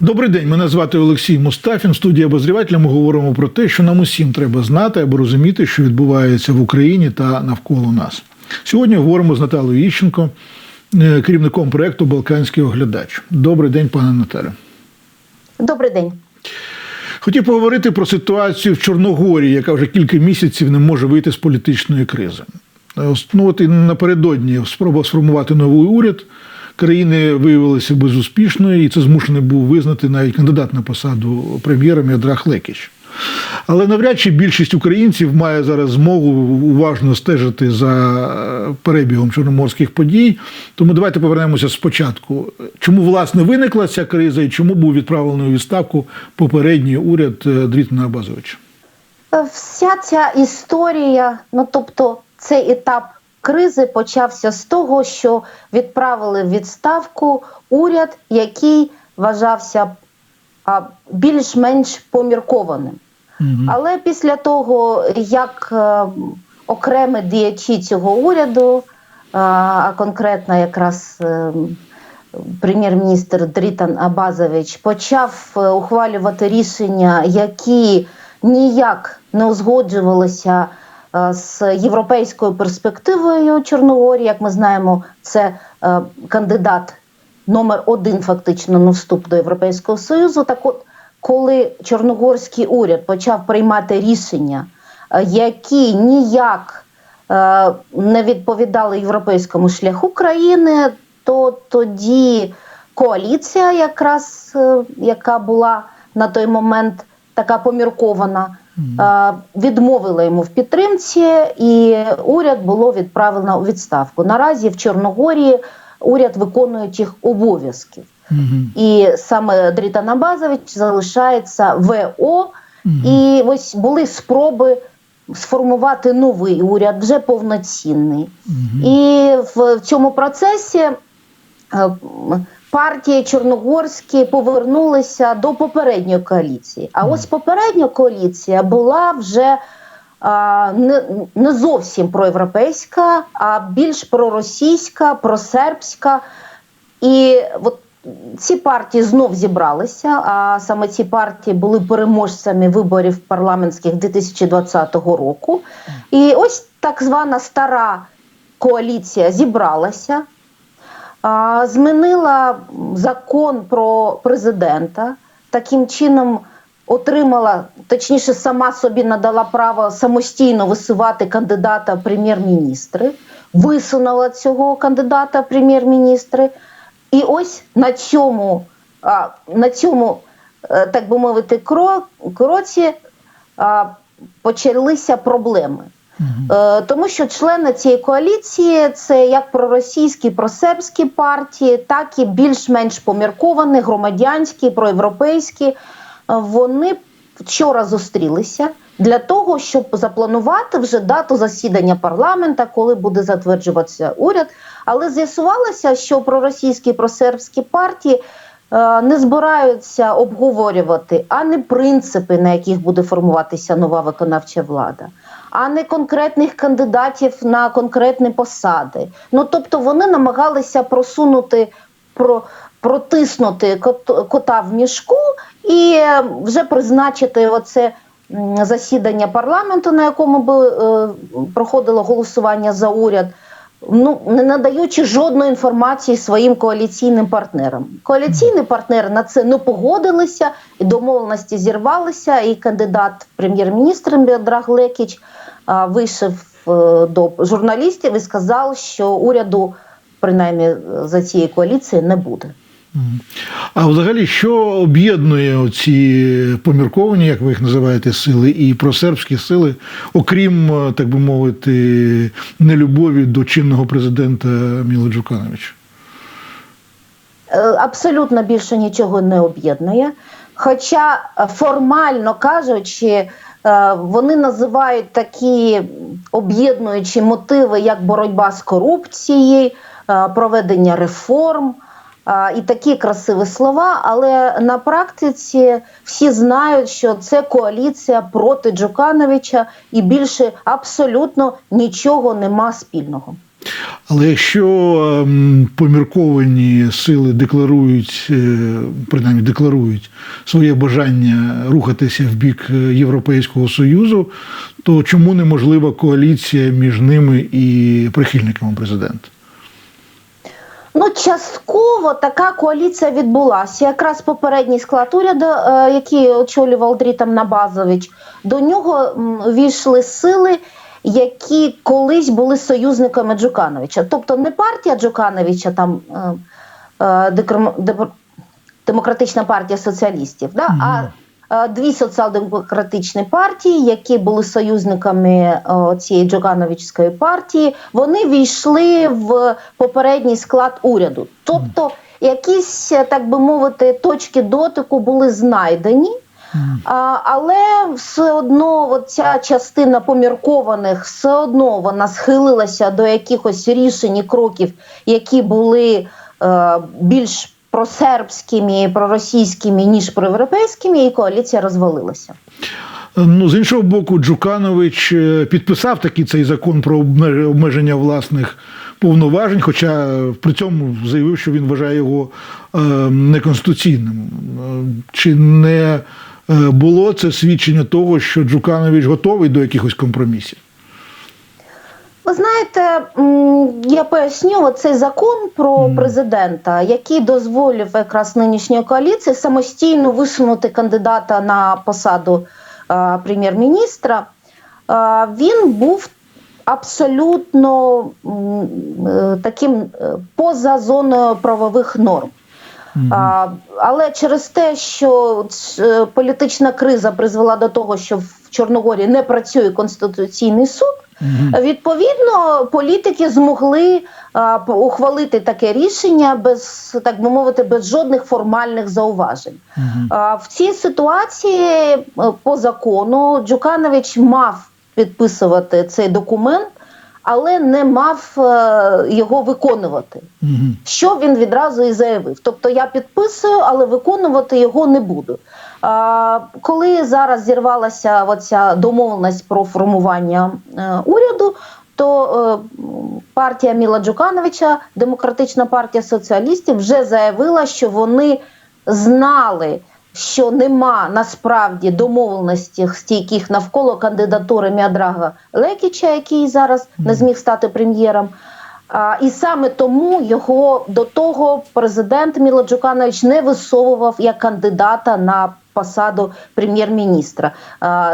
Добрий день, мене звати Олексій Мустафін. В студії обозрівателя ми говоримо про те, що нам усім треба знати або розуміти, що відбувається в Україні та навколо нас. Сьогодні говоримо з Наталою Іщенко, е, керівником проєкту Балканський оглядач. Добрий день, пане Наталю. Добрий день. Хотів поговорити про ситуацію в Чорногорії, яка вже кілька місяців не може вийти з політичної кризи. Ось, Ну от і напередодні спроба сформувати новий уряд країни виявилася безуспішною, і це змушений був визнати навіть кандидат на посаду прем'єра Мідрах Лекіч. Але навряд чи більшість українців має зараз змогу уважно стежити за перебігом чорноморських подій. Тому давайте повернемося спочатку. Чому власне виникла ця криза і чому був відправлений у відставку попередній уряд е, Дрітна Абазовича? Вся ця історія, ну тобто цей етап кризи почався з того, що відправили в відставку уряд, який вважався більш-менш поміркованим. Але після того, як е, окремі діячі цього уряду, а, а конкретно якраз е, прем'єр-міністр Дрітан Абазович почав е, ухвалювати рішення, які ніяк не узгоджувалися е, з європейською перспективою Чорногорії. Як ми знаємо, це е, кандидат номер один фактично на вступ до Європейського Союзу. Так от, коли чорногорський уряд почав приймати рішення, е, які ніяк е, не відповідали європейському шляху країни, то тоді коаліція, якраз е, яка була на той момент така поміркована, е, відмовила йому в підтримці, і уряд було відправлено у відставку. Наразі в Чорногорії уряд виконує тих обов'язків. І саме Дрітан Абазович залишається ВО. І ось були спроби сформувати новий уряд, вже повноцінний. І в, в цьому процесі е, партії чорногорські повернулися до попередньої коаліції. А ось попередня коаліція була вже а, не, не зовсім проєвропейська, а більш проросійська, просербська. І от ці партії знов зібралися, а саме ці партії були переможцями виборів парламентських 2020 року. І ось так звана стара коаліція зібралася, змінила закон про президента, таким чином отримала, точніше, сама собі надала право самостійно висувати кандидата в прем'єр-міністри, висунула цього кандидата в прем'єр-міністри. І ось на цьому, на цьому е, так би мовити, кроці почалися проблеми. Е, Тому що члени цієї коаліції це як проросійські, просербські партії, так і більш-менш помірковані, громадянські, проєвропейські. Е, Вони вчора зустрілися для того, щоб запланувати вже дату засідання парламента, коли буде затверджуватися уряд. Але з'ясувалося, що проросійські просербські партії е, не збираються обговорювати а не принципи, на яких буде формуватися нова виконавча влада, а не конкретних кандидатів на конкретні посади. Ну тобто вони намагалися просунути про. Протиснути кота в мішку і е, вже призначити оце засідання парламенту, на якому би е, проходило голосування за уряд, ну не надаючи жодної інформації своїм коаліційним партнерам. Коаліційні партнери на це не погодилися, і домовленості зірвалися. І кандидат прем'єр-міністр Мідраг Лекіч а, вийшов е, до журналістів і сказав, що уряду, принаймні е, за цієї коаліції, не буде. А взагалі, що об'єднує ці помірковані, як ви їх називаєте, сили, і просербські сили, окрім, е, так би мовити, нелюбові до чинного президента Міла Джукановича? Е, абсолютно більше нічого не об'єднує. Хоча е, формально кажучи, вони називають такі об'єднуючі мотиви, як боротьба з корупцією, проведення реформ. І такі красиві слова, але на практиці всі знають, що це коаліція проти Джукановича, і більше абсолютно нічого нема спільного. Але якщо ем, помірковані сили декларують, е, принаймні декларують своє бажання рухатися в бік е, Європейського Союзу, то чому неможлива коаліція між ними і прихильниками президента? Ну, частково така коаліція відбулася. Якраз попередній склад уряду, е, який очолював Дрітам Набазович, до нього війшли сили, які колись були союзниками Джукановича. Тобто не партія Джукановича, там е, е, демократична партія соціалістів, да? а дві соціал-демократичні партії, які були союзниками е, цієї Джукановичської партії, вони війшли в попередній склад уряду. Тобто, якісь, е, так би мовити, точки дотику були знайдені. А, але все одно ця частина поміркованих все одно вона схилилася до якихось рішень і кроків, які були е, більш просербськими, проросійськими, ніж проєвропейськими, і коаліція розвалилася. Ну, з іншого боку, Джуканович е, підписав такий цей закон про обмеження власних повноважень, хоча при цьому заявив, що він вважає його е, неконституційним. Е, Чи не е, було це свідчення того, що Джуканович готовий до якихось компромісів? Ви знаєте, я поясню цей закон про президента, який дозволив якраз нинішньої коаліції самостійно висунути кандидата на посаду е, прем'єр-міністра. Е, він був абсолютно е, таким поза зоною правових норм. А, але через те, що політична криза призвела до того, що в Чорногорії не працює конституційний суд, відповідно політики змогли а, ухвалити таке рішення без так би мовити, без жодних формальних зауважень. А, в цій ситуації е, по закону Джуканович мав підписувати цей документ, але не мав е, його виконувати що він відразу і заявив. Тобто я підписую, але виконувати його не буду. Коли зараз зірвалася оця домовленість про формування е, уряду, то е, партія Міла Джукановича, Демократична партія соціалістів, вже заявила, що вони знали. Що нема насправді домовленості стійких навколо кандидатури Міадрага Лекіча, який зараз не зміг стати прем'єром. А, і саме тому його до того президент Міло Джуканович не висовував як кандидата на посаду прем'єр-міністра.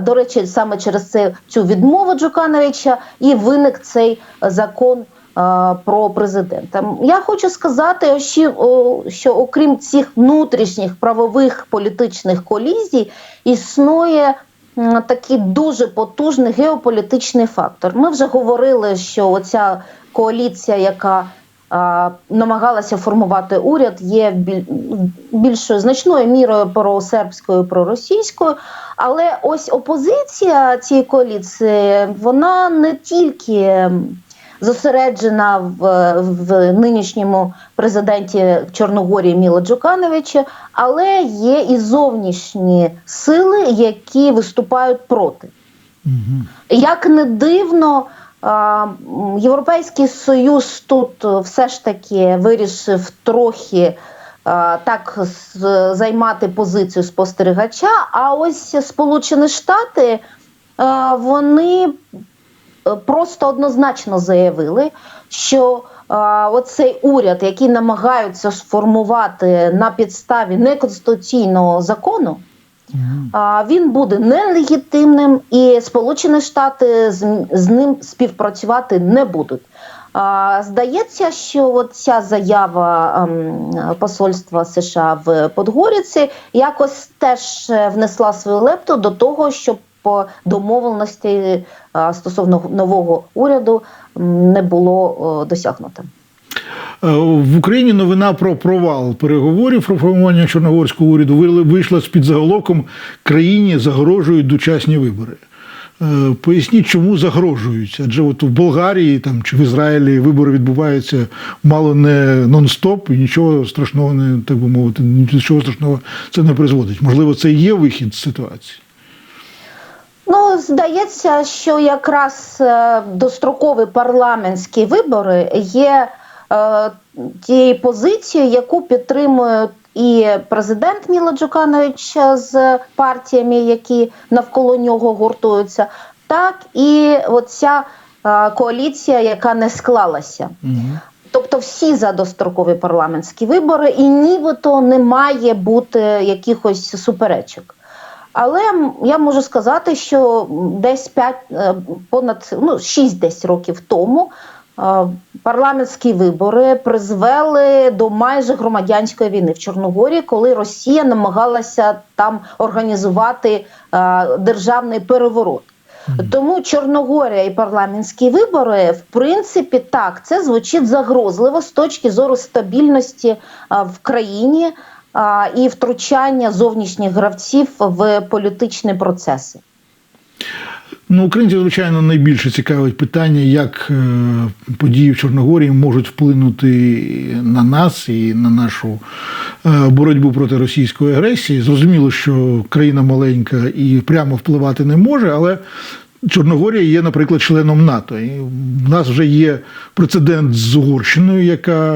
До речі, саме через це цю відмову Джукановича і виник цей закон. Про президента я хочу сказати, що, окрім цих внутрішніх правових політичних колізій існує такий дуже потужний геополітичний фактор. Ми вже говорили, що оця коаліція, яка намагалася формувати уряд, є біль, більшою значною мірою просербською, проросійською. Але ось опозиція цієї коаліції, вона не тільки зосереджена в, в нинішньому президенті Чорногорії Міло Джукановича, але є і зовнішні сили, які виступають проти. Мгм. Як не дивно, Європейський Союз тут е, все ж таки вирішив трохи так займати позицію спостерігача. А ось Сполучені Штати вони е, просто однозначно заявили, що оцей уряд, який намагаються сформувати на підставі неконституційного закону, він буде нелегітимним, і Сполучені Штати з, ним співпрацювати не будуть. Здається, що ця заява ем, посольства США в Подгоріці якось теж е, внесла свою лепту до того, щоб домовленості стосовно нового уряду не було о, досягнуто. Е, В Україні новина про провал переговорів про формування чорногорського уряду вийшла з під заголовком країні загрожують дочасні вибори. Е, Поясніть, чому загрожують? Адже от в Болгарії там чи в Ізраїлі вибори відбуваються мало не нон-стоп, і нічого страшного не так би мовити, нічого страшного це не призводить. Можливо, це і є вихід з ситуації. Ну, здається, що якраз е, дострокові парламентські вибори є е, тією позицією, яку підтримують і президент Міло Джуканович з партіями, які навколо нього гуртуються, так і оця е, коаліція, яка не склалася. Тобто всі за дострокові парламентські вибори, і нібито не має бути якихось суперечок. Але я можу сказати, що десь 5, понад ну, 6 десь років тому е, парламентські вибори призвели до майже громадянської війни в Чорногорії, коли Росія намагалася там організувати державний переворот. Тому Чорногорія і парламентські вибори, в принципі, так, це звучить загрозливо з точки зору стабільності в країні і втручання зовнішніх гравців в політичні процеси. Ну, українців, звичайно, найбільше цікавить питання, як е, події в Чорногорії можуть вплинути на нас і на нашу е, боротьбу проти російської агресії. Зрозуміло, що країна маленька і прямо впливати не може, але Чорногорія є, наприклад, членом НАТО. І в нас вже є прецедент з Угорщиною, яка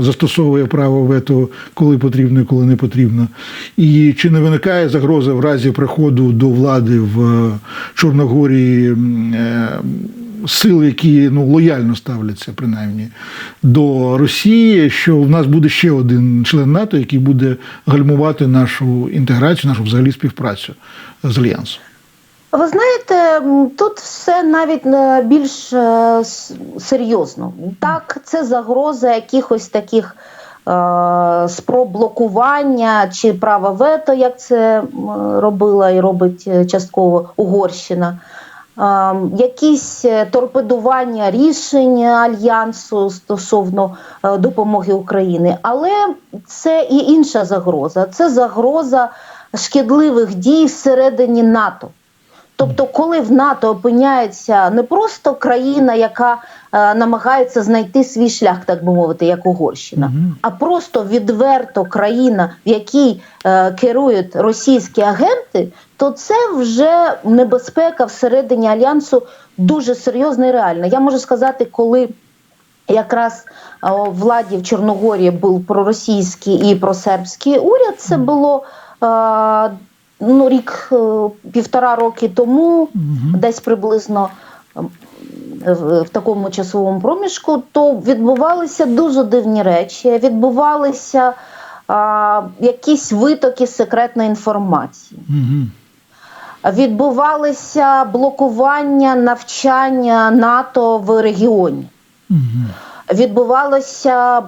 застосовує право вето, коли потрібно і коли не потрібно. І чи не виникає загроза в разі приходу до влади в е, Чорногорії е, сил, які ну, лояльно ставляться, принаймні, до Росії, що в нас буде ще один член НАТО, який буде гальмувати нашу інтеграцію, нашу взагалі співпрацю з альянсом. Ви знаєте, тут все навіть е, більш е, серйозно. Так, це загроза якихось таких е, спроб блокування чи права вето, як це робила і робить частково Угорщина. Якісь торпедування рішень альянсу стосовно допомоги Україні, але це і інша загроза. Це загроза шкідливих дій всередині НАТО. Тобто, коли в НАТО опиняється не просто країна, яка е, намагається знайти свій шлях, так би мовити, як Угорщина, Мгм. а просто відверто країна, в якій е, керують російські агенти, то це вже небезпека всередині альянсу дуже серйозна і реальна. Я можу сказати, коли якраз у владі в Чорногорії був проросійський і просербський уряд, це було. е, Ну, рік, е, півтора роки тому, Мгм. десь приблизно ем, в, такому часовому проміжку, то відбувалися дуже дивні речі, відбувалися а, якісь витоки секретної інформації. Мгм. Відбувалися блокування навчання НАТО в регіоні. Мгм. Відбувалося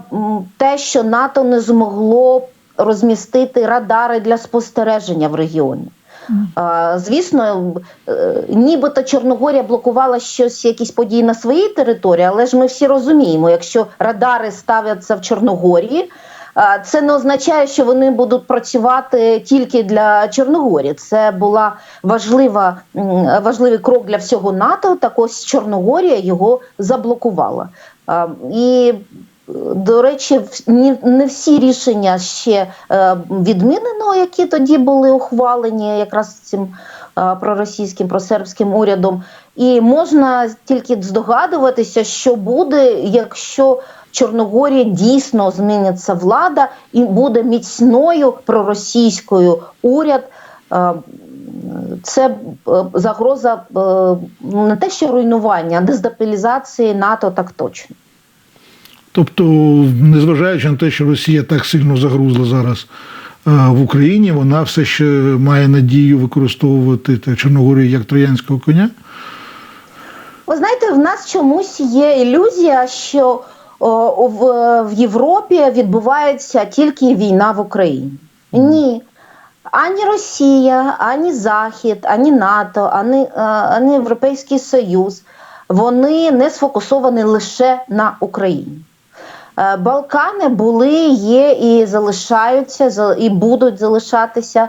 те, що НАТО не змогло розмістити радари для спостереження в регіоні. А, Звісно, е, нібито Чорногорія блокувала щось, якісь події на своїй території, але ж ми всі розуміємо, якщо радари ставляться в Чорногорії, це не означає, що вони будуть працювати тільки для Чорногорії. Це була важлива, важливий крок для всього НАТО. Так ось Чорногорія його заблокувала. І до речі, не всі рішення ще е, відмінено, які тоді були ухвалені якраз цим е, проросійським, просербським урядом. І можна тільки здогадуватися, що буде, якщо в Чорногорії дійсно зміниться влада і буде міцною проросійською уряд. Е, Це загроза не те, що руйнування, а дестабілізації НАТО так точно. Тобто, незважаючи на те, що Росія так сильно загрузла зараз е, в Україні, вона все ще має надію використовувати те, Чорногорію як троянського коня. Ви знаєте, в нас чомусь є ілюзія, що о, в, в Європі відбувається тільки війна в Україні. Ні. Ані Росія, ані Захід, ані НАТО, ані, е, ані Європейський Союз вони не сфокусовані лише на Україні. Е, Балкани були, є і залишаються, за- і будуть залишатися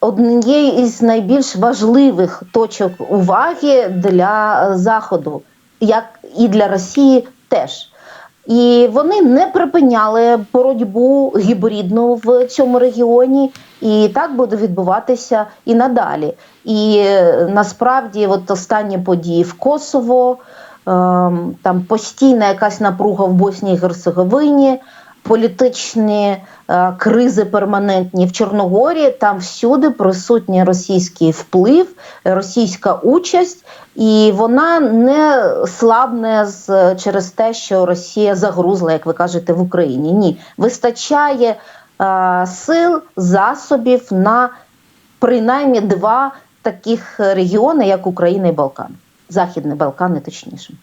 однією із найбільш важливих точок уваги для Заходу, як і для Росії теж. І вони не припиняли боротьбу гібридну в цьому регіоні, і так буде відбуватися і надалі. І е, насправді, от останні події в Косово, там постійна якась напруга в Боснії і Герцеговині, політичні е, кризи перманентні в Чорногорії. Там всюди присутній російський вплив, російська участь, і вона не слабне з через те, що Росія загрузла, як ви кажете, в Україні. Ні, вистачає е, сил, засобів на принаймні два таких регіони, як Україна і Балкан, Західні Балкани, точніше.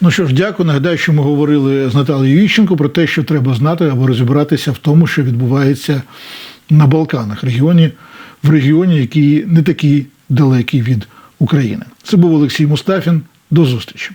Ну що ж, дякую. Нагадаю, що ми говорили з Наталією Ющенко про те, що треба знати або розібратися в тому, що відбувається на Балканах, регіоні, в регіоні, який не такий далекий від України. Це був Олексій Мустафін. До зустрічі.